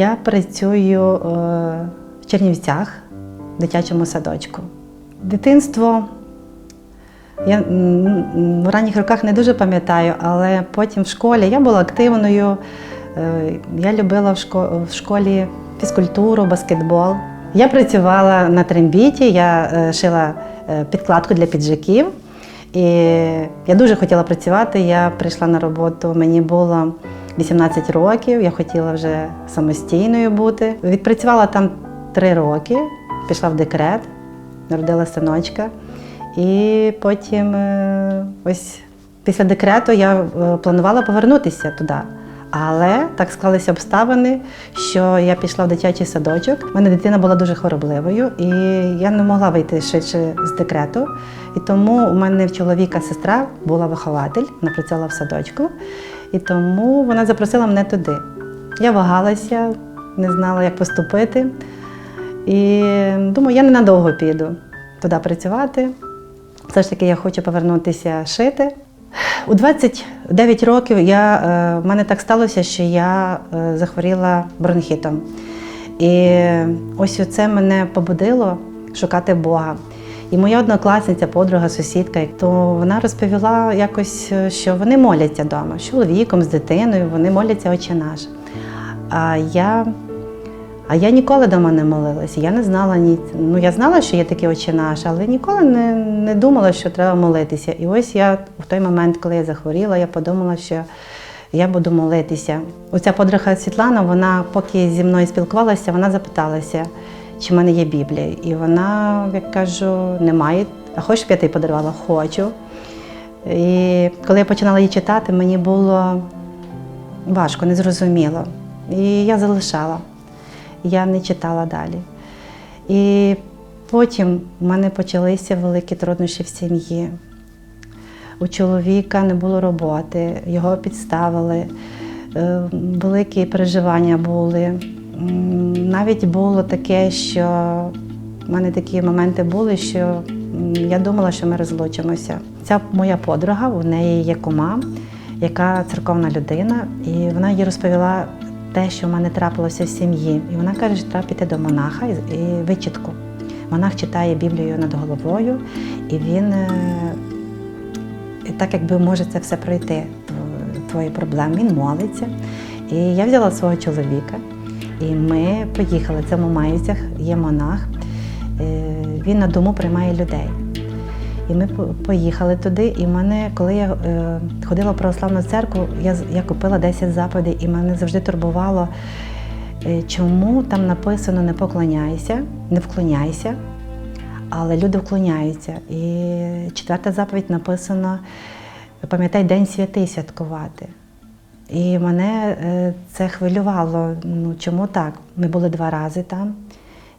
Я працюю е, в Чернівцях, в дитячому садочку. Дитинство я в ранніх роках не дуже пам'ятаю, але потім в школі я була активною. Е, Я любила в школі фізкультуру, баскетбол. Я працювала на трембіті, я е, шила підкладку для піджаків. І я дуже хотіла працювати. Я прийшла на роботу, мені було 18 років, я хотіла вже самостійною бути. Відпрацювала там три роки, пішла в декрет, народила синочка. І потім, е, ось після декрету, я е, планувала повернутися туди. Але так склалися обставини, що я пішла в дитячий садочок. У мене дитина була дуже хворобливою, і я не могла вийти швидше з декрету. І тому у мене в чоловіка сестра була вихователь, вона працювала в садочку, і тому вона запросила мене туди. Я вагалася, не знала, як поступити. І думаю, я ненадовго піду туди працювати. Все ж таки я хочу повернутися шити. У 29 років я, е, в мене так сталося, що я е, захворіла бронхітом. І ось це мене побудило шукати Бога. І моя однокласниця, подруга, сусідка, то вона розповіла якось, е, що вони моляться вдома з чоловіком, з дитиною, вони моляться Отче наш. А я а я ніколи дома не молилася. Я не знала ні. Ну я знала, що є такий очі наш, але ніколи не, не думала, що треба молитися. І ось я в той момент, коли я захворіла, я подумала, що я буду молитися. Оця подруга Світлана, вона поки зі мною спілкувалася, вона запиталася, чи в мене є Біблія. І вона, як кажу, немає. А хочеш тобі подарувала? Хочу. І коли я починала її читати, мені було важко, незрозуміло. І я залишала я не читала далі. І потім в мене почалися великі труднощі в сім'ї. У чоловіка не було роботи, його підставили, е, великі переживання були. Навіть було таке, що в мене такі моменти були, що я думала, що ми розлучимося. Ця моя подруга, у неї є кума, яка церковна людина, і вона їй розповіла те, що в мене трапилося в сім'ї. І вона каже, що треба піти до монаха і вичітку. Монах читає Біблію над головою, і він е, так якби може це все пройти, тв- твої проблеми. Він молиться. І я взяла свого чоловіка, і ми поїхали. Це в Мамаївцях, є монах. Е, Він на дому приймає людей. І ми поїхали туди. І мене, коли я е, ходила в православну церкву, я, я купила 10 заповідей, і мене завжди турбувало, е, чому там написано не поклоняйся, не вклоняйся, але люди вклоняються. І четверта заповідь написано: пам'ятай день святий святкувати. І мене е, це хвилювало. Ну чому так? Ми були два рази там.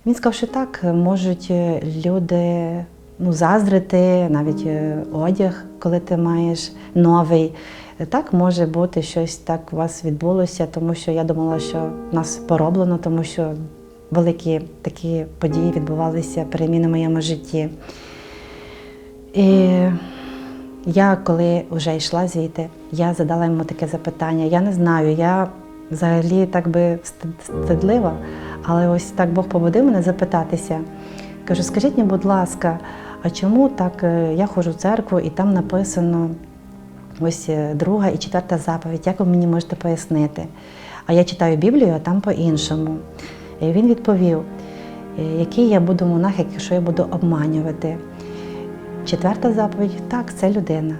Він сказав, що так можуть е, люди ну, заздрити, навіть е, одяг, коли ти маєш новий. Так може бути щось так у вас відбулося, тому що я думала, що нас пороблено, тому що великі такі події відбувалися, переміни в моєму житті. І я, коли вже йшла звідти, я задала йому таке запитання. Я не знаю, я взагалі так би стид- стидлива, але ось так Бог побудив мене запитатися. Кажу, скажіть мені, будь ласка, а чому так е, я ходжу в церкву і там написано ось е, друга і четверта заповідь, як ви мені можете пояснити? А я читаю Біблію, а там по-іншому. І він відповів, «Е, який я буду монах, якщо я буду обманювати. Четверта заповідь так, це людина.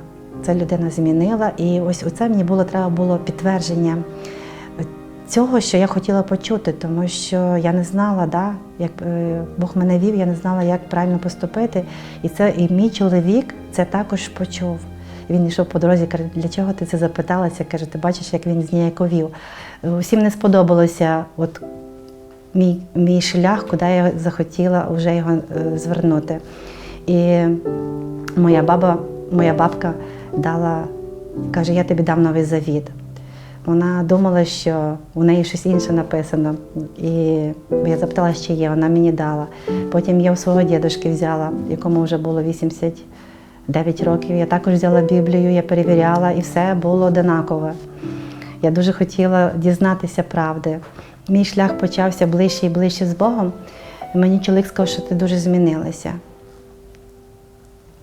Це людина змінила. І ось оце мені було треба було підтвердження цього, що я хотіла почути, тому що я не знала, да, як е, Бог мене вів, я не знала, як правильно поступити. І це і мій чоловік це також почув. Він йшов по дорозі, каже, для чого ти це запиталася? Каже, ти бачиш, як він зніяковів. Усім не сподобалося от мій, мій шлях, куди я захотіла вже його е, звернути. І моя баба, моя бабка дала, каже, я тобі дам новий завіт. Вона думала, що у неї щось інше написано. І я запитала, що є, вона мені дала. Потім я у свого дідушки взяла, якому вже було 89 років. Я також взяла Біблію, я перевіряла, і все було одинакове. Я дуже хотіла дізнатися правди. мій шлях почався ближче і ближче з Богом, І мені чоловік сказав, що ти дуже змінилася.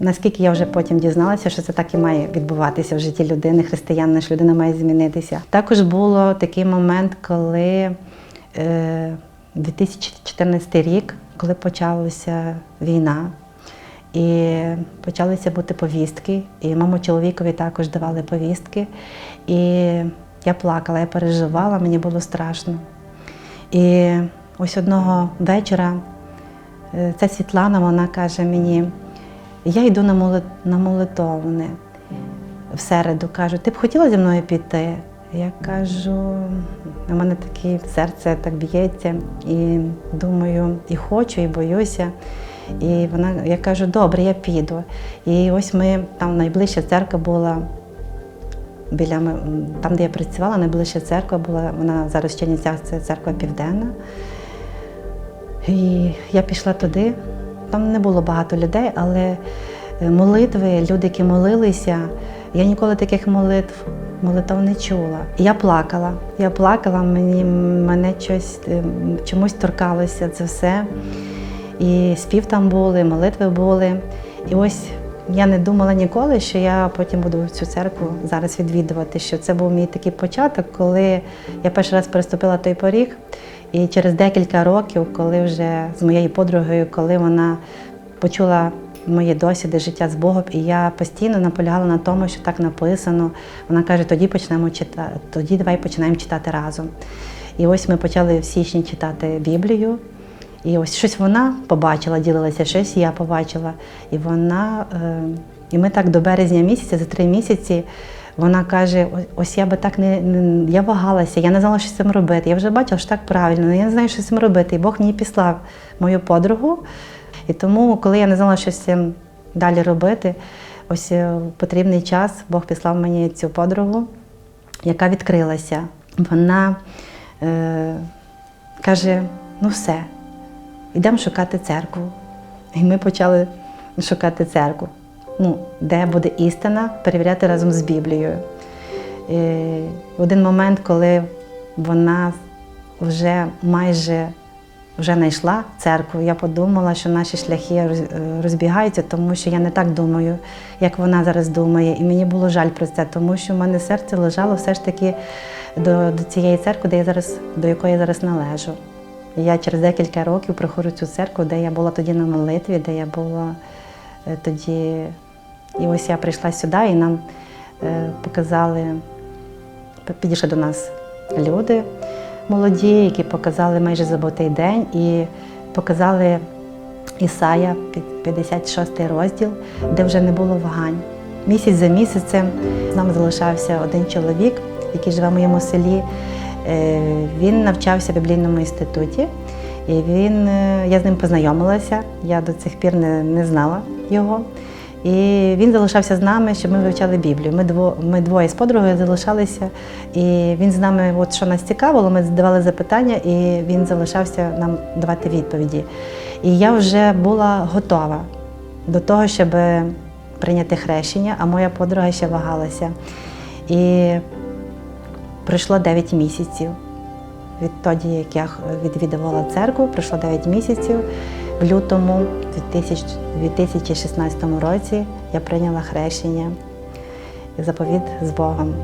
Наскільки я вже потім дізналася, що це так і має відбуватися в житті людини, християнина, що людина має змінитися. Також було такий момент, коли е, 2014 рік, коли почалася війна, і почалися бути повістки, і маму чоловікові також давали повістки. І я плакала, я переживала, мені було страшно. І ось одного вечора е, ця Світлана, вона каже мені, я йду на молитовне в середу. Кажу, ти б хотіла зі мною піти? Я кажу, у мене таке серце так б'ється, і думаю, і хочу, і боюся. І вона, я кажу, добре, я піду. І ось ми там найближча церква була біля там, де я працювала, найближча церква була, вона зараз в Чернівцях, це церква Південна. І я пішла туди. Там не було багато людей, але е, молитви, люди, які молилися, я ніколи таких молитв, молитв не чула. Я плакала. Я плакала, мені мене щось е, чомусь торкалося це все. І спів там були, молитви були. І ось я не думала ніколи, що я потім буду цю церкву зараз відвідувати. Що це був мій такий початок, коли я перший раз переступила той поріг. І через декілька років, коли вже з моєю подругою, коли вона почула мої досвіди життя з Богом, і я постійно наполягала на тому, що так написано. Вона каже, тоді почнемо читати, тоді давай починаємо читати разом. І ось ми почали в січні читати Біблію. І ось щось вона побачила, ділилася, щось я побачила. І вона, е, і ми так до березня місяця, за три місяці, вона каже: «Ось- я би так не, не я вагалася, я не знала, що з цим робити. Я вже бачила, що так правильно, але я не знаю, що з цим робити. І Бог мені післав мою подругу. І тому, коли я не знала, що з цим далі робити, ось е, в потрібний час Бог післав мені цю подругу, яка відкрилася. Вона е, каже: ну все, йдемо шукати церкву. І ми почали шукати церкву, ну, де буде істина, перевіряти разом з Біблією. І в один момент, коли вона вже майже вже знайшла церкву, я подумала, що наші шляхи розбігаються, тому що я не так думаю, як вона зараз думає. І мені було жаль про це, тому що в мене серце лежало все ж таки до, до цієї церкви, де я зараз, до якої я зараз належу. Я через декілька років приходжу цю церкву, де я була тоді на молитві, де я була е, тоді. І ось я прийшла сюди, і нам е, показали, підійшли до нас люди молоді, які показали майже забутий день і показали Ісая, під- 56 розділ, де вже не було вагань. Місяць за місяцем з нами залишався один чоловік, який живе в моєму селі. Е, Він навчався в біблійному інституті, і він, е, я з ним познайомилася. Я до цих пір не, не знала його. І він залишався з нами, щоб ми вивчали Біблію. Ми, дво, ми двоє з подругою залишалися, і він з нами, от що нас цікавило, ми задавали запитання, і він залишався нам давати відповіді. І я вже була готова до того, щоб прийняти хрещення, а моя подруга ще вагалася. І пройшло 9 місяців. Відтоді, як я відвідувала церкву, пройшло 9 місяців. В лютому 2000 2016 році я прийняла хрещення і заповіт з Богом.